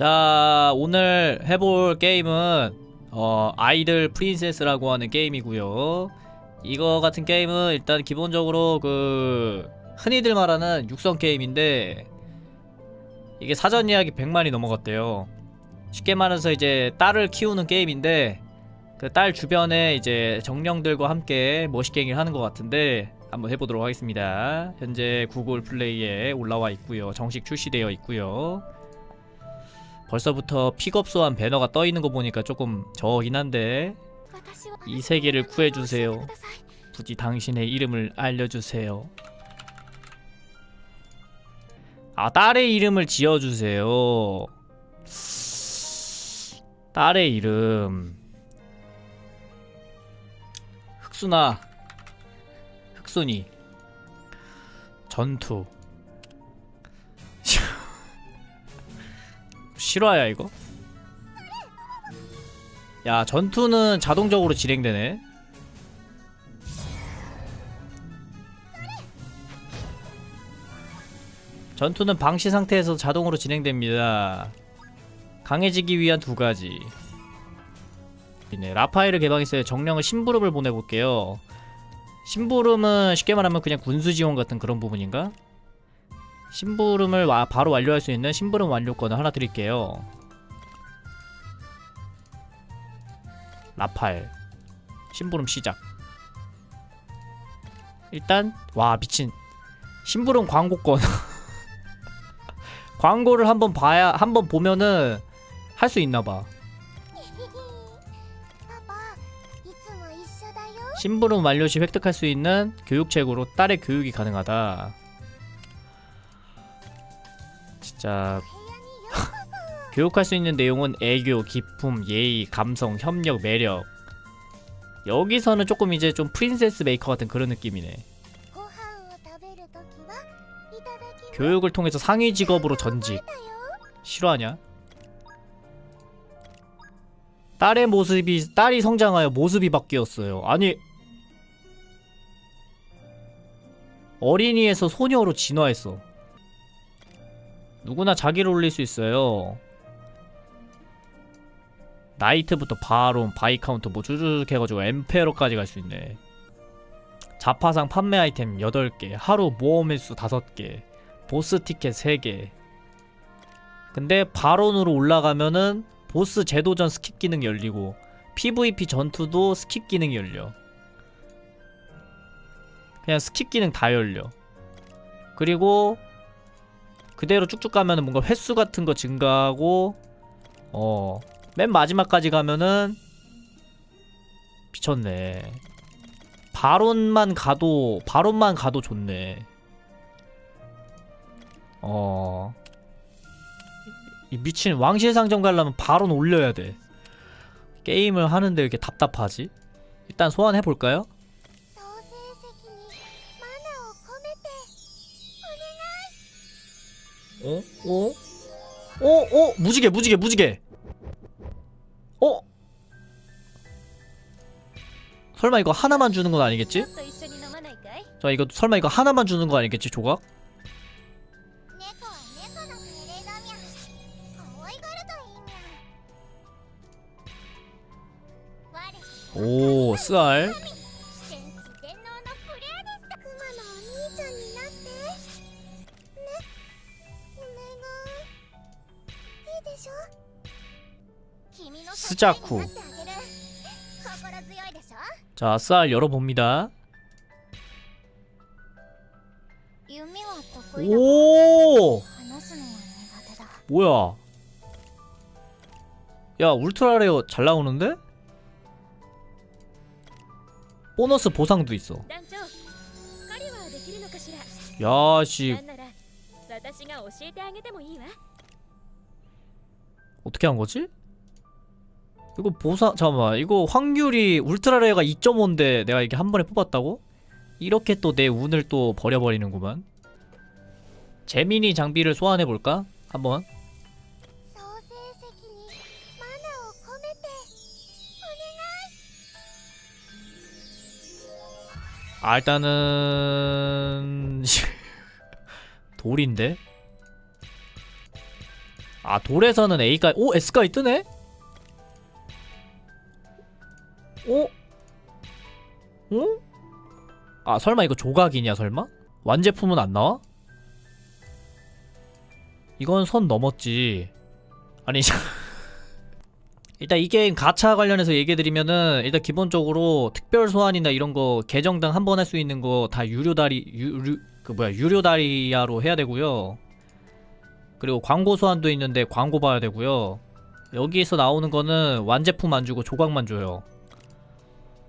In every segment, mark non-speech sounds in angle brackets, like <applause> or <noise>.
자 오늘 해볼 게임은 어 아이들 프린세스라고 하는 게임이고요. 이거 같은 게임은 일단 기본적으로 그 흔히들 말하는 육성 게임인데 이게 사전 예약이 100만이 넘어갔대요. 쉽게 말해서 이제 딸을 키우는 게임인데 그 딸 주변에 이제 정령들과 함께 멋있게 하는 것 같은데 한번 해보도록 하겠습니다. 현재 구글 플레이에 올라와 있고요. 정식 출시되어 있고요 벌써부터 픽업소한 배너가 떠 있는 거 보니까 조금 저긴 한데 이 세계를 구해주세요. 부디 당신의 이름을 알려주세요. 아 딸의 이름을 지어주세요. 딸의 이름 흑순아 흑순이 전투 실화야 이거? 야 전투는 자동적으로 진행되네. 전투는 방시 상태에서 자동으로 진행됩니다. 강해지기 위한 두 가지. 네, 라파엘을 개방했어요. 정령을 심부름을 보내볼게요. 심부름은 쉽게 말하면 그냥 군수 지원 같은 그런 부분인가? 심부름을 와, 바로 완료할 수 있는 심부름 완료권을 하나 드릴게요. 라팔. 심부름 시작. 일단 와 미친. 심부름 광고권. <laughs> 광고를 한번 봐야 한번 보면은 할 수 있나봐. 심부름 완료 시 획득할 수 있는 교육책으로 딸의 교육이 가능하다. 자 <laughs> 교육할 수 있는 내용은 애교, 기품, 예의, 감성, 협력, 매력. 여기서는 조금 이제 좀 프린세스 메이커 같은 그런 느낌이네. 교육을 통해서 상위 직업으로 전직. 싫어하냐? 딸의 모습이 딸이 성장하여 모습이 바뀌었어요. 아니 어린이에서 소녀로 진화했어. 누구나 자기를 올릴 수 있어요. 나이트부터 바론, 바이카운트 뭐 쭉쭉 해가지고 엠페로까지 갈 수 있네. 자파상 판매 아이템 8개, 하루 모험 횟수 5개, 보스 티켓 3개, 근데 바론으로 올라가면은 보스 재도전 스킵 기능 열리고 PVP 전투도 스킵 기능이 열려. 그냥 스킵 기능 다 열려. 그리고 그대로 쭉쭉 가면은 뭔가 횟수 같은 거 증가하고 어. 맨 마지막까지 가면은 미쳤네. 바론만 가도 바론만 가도 좋네. 어. 이 미친 왕실 상점 가려면 바로 올려야 돼. 게임을 하는데 왜 이렇게 답답하지? 일단 소환해 볼까요? 어? 어? 어? 어? 무지개 무지개 무지개 어? 설마 이거 하나만 주는 건 아니겠지? 자 이거 설마 이거 하나만 주는 거 아니겠지 조각? 오 쌀. 스자쿠 자, 쌀 열어봅니다. 오! 뭐야? 야, 울트라 레어 잘 나오는데? 보너스 보상도 있어. 야, 씨. 어떻게 한 거지? 이거 보사 잠깐만 이거 확률이 울트라레어가 2.5인데 내가 이게 한 번에 뽑았다고? 이렇게 또 내 운을 또 버려버리는구만 재민이 장비를 소환해볼까? 한번 아 일단은... <laughs> 돌인데? 아 돌에서는 A가 오 S가 뜨네? 오? 오? 아 설마 이거 조각이냐 설마? 완제품은 안 나와? 이건 선 넘었지 아니 <laughs> 일단 이 게임 가차 관련해서 얘기해드리면은 일단 기본적으로 특별 소환이나 이런 거 계정당 한 번 할 수 있는 거 다 유료 다리 유료 그 뭐야 유료 다리아로 해야 되고요. 그리고 광고 소환도 있는데 광고 봐야 되고요. 여기에서 나오는 거는 완제품 안 주고 조각만 줘요.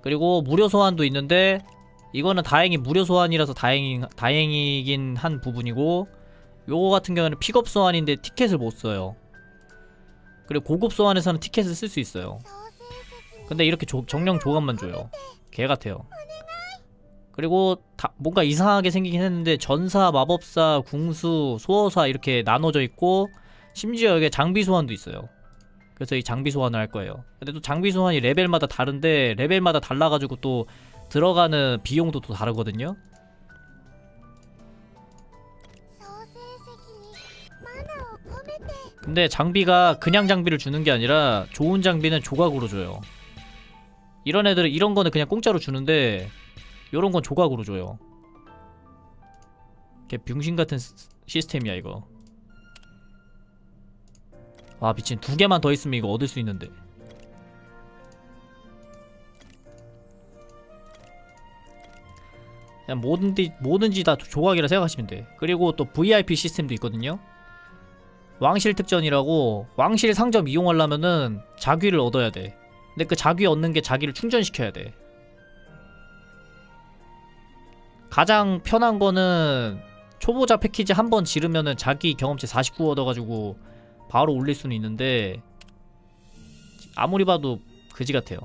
그리고 무료 소환도 있는데 이거는 다행히 무료 소환이라서 다행이, 다행이긴 한 부분이고 요거 같은 경우는 픽업 소환인데 티켓을 못 써요. 그리고 고급 소환에서는 티켓을 쓸 수 있어요. 근데 이렇게 조, 정령 조각만 줘요. 개 같아요. 그리고 다 뭔가 이상하게 생기긴 했는데 전사, 마법사, 궁수, 소어사 이렇게 나눠져 있고 심지어 여기에 장비 소환도 있어요. 그래서 이 장비 소환을 할 거예요. 근데 또 장비 소환이 레벨마다 다른데 레벨마다 달라가지고 또 들어가는 비용도 또 다르거든요. 근데 장비가 그냥 장비를 주는 게 아니라 좋은 장비는 조각으로 줘요. 이런 애들은 이런 거는 그냥 공짜로 주는데 요런 건 조각으로 줘요. 걔 병신 같은 시- 시스템이야 이거. 아 미친 두 개만 더 있으면 이거 얻을 수 있는데. 그냥 뭐든지 뭐든지 다 조각이라 생각하시면 돼. 그리고 또 VIP 시스템도 있거든요. 왕실 특전이라고 왕실 상점 이용하려면은 자귀를 얻어야 돼. 근데 그 자귀 얻는 게 자기를 충전시켜야 돼. 가장 편한 거는 초보자 패키지 한 번 지르면은 자기 경험치 49 얻어가지고 바로 올릴 수는 있는데 아무리 봐도 그지 같아요.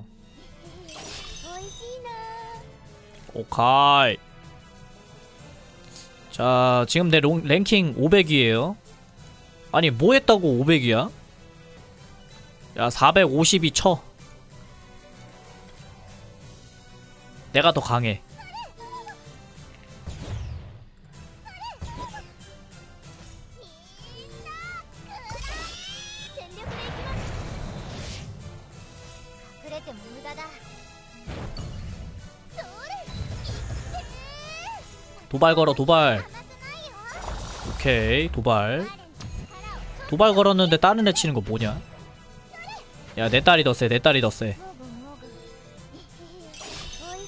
오카이. 자 지금 내 롱, 랭킹 500이에요. 아니 뭐 했다고 500이야? 야 452 쳐. 내가 더 강해. 도발 걸어 도발. 오케이 도발. 도발 걸었는데 다른 애 치는 거 뭐냐? 야 내 딸이 더 세 내 딸이 더세.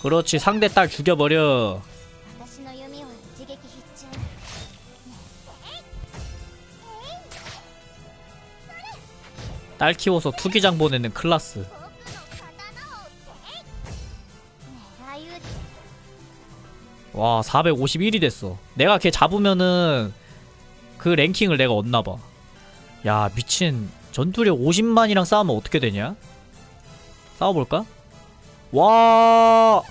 그렇지 상대 딸 죽여버려. 딸 키워서 투기장 보내는 클라스. 와 451이 됐어. 내가 걔 잡으면은 그 랭킹을 내가 얻나봐. 야 미친. 전투력 50만이랑 싸우면 어떻게 되냐? 싸워볼까? 와!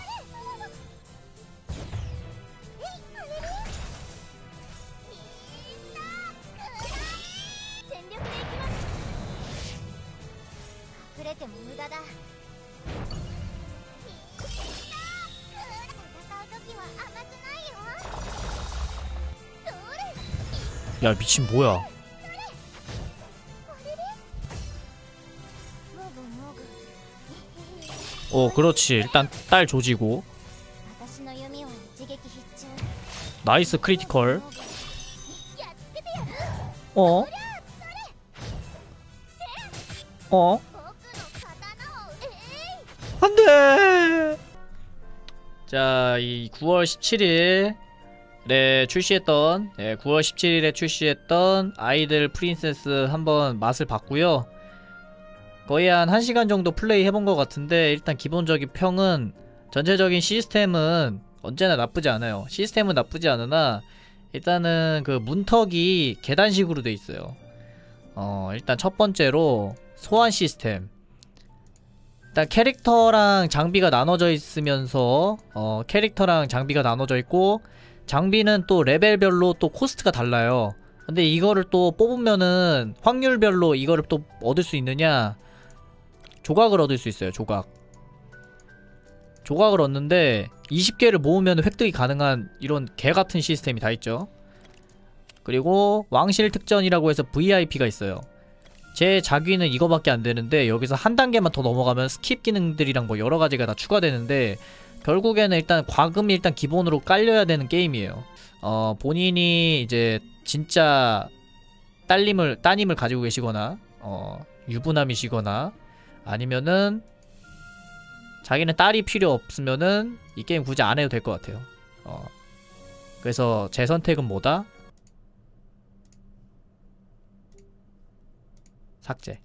야 미친 뭐야? 어 그렇지. 일단 딸 조지고. 나이스 크리티컬. 어? 어? 안돼! 자 이 9월 17일. 에 출시했던 예, 9월 17일에 출시했던 아이들 프린세스 한번 맛을 봤고요. 거의 한 1시간 정도 플레이 해본 것 같은데 일단 기본적인 평은 전체적인 시스템은 언제나 나쁘지 않아요. 시스템은 나쁘지 않으나 일단은 그 문턱이 계단식으로 돼 있어요. 어, 일단 첫 번째로 소환 시스템. 일단 캐릭터랑 장비가 나눠져 있으면서 어 캐릭터랑 장비가 나눠져 있고 장비는 또 레벨별로 또 코스트가 달라요. 근데 이거를 또 뽑으면은 확률별로 이거를 또 얻을 수 있느냐? 조각을 얻을 수 있어요. 조각. 조각을 얻는데 20개를 모으면 획득이 가능한 이런 개 같은 시스템이 다 있죠. 그리고 왕실 특전이라고 해서 VIP가 있어요. 제 자기는 이거밖에 안 되는데 여기서 한 단계만 더 넘어가면 스킵 기능들이랑 뭐 여러 가지가 다 추가되는데 결국에는 일단 과금이 일단 기본으로 깔려야 되는 게임이에요. 어 본인이 이제 진짜 딸님을 따님을 가지고 계시거나 어 유부남이시거나 아니면은 자기는 딸이 필요 없으면은 이 게임 굳이 안 해도 될 것 같아요. 어 그래서 제 선택은 뭐다? 삭제.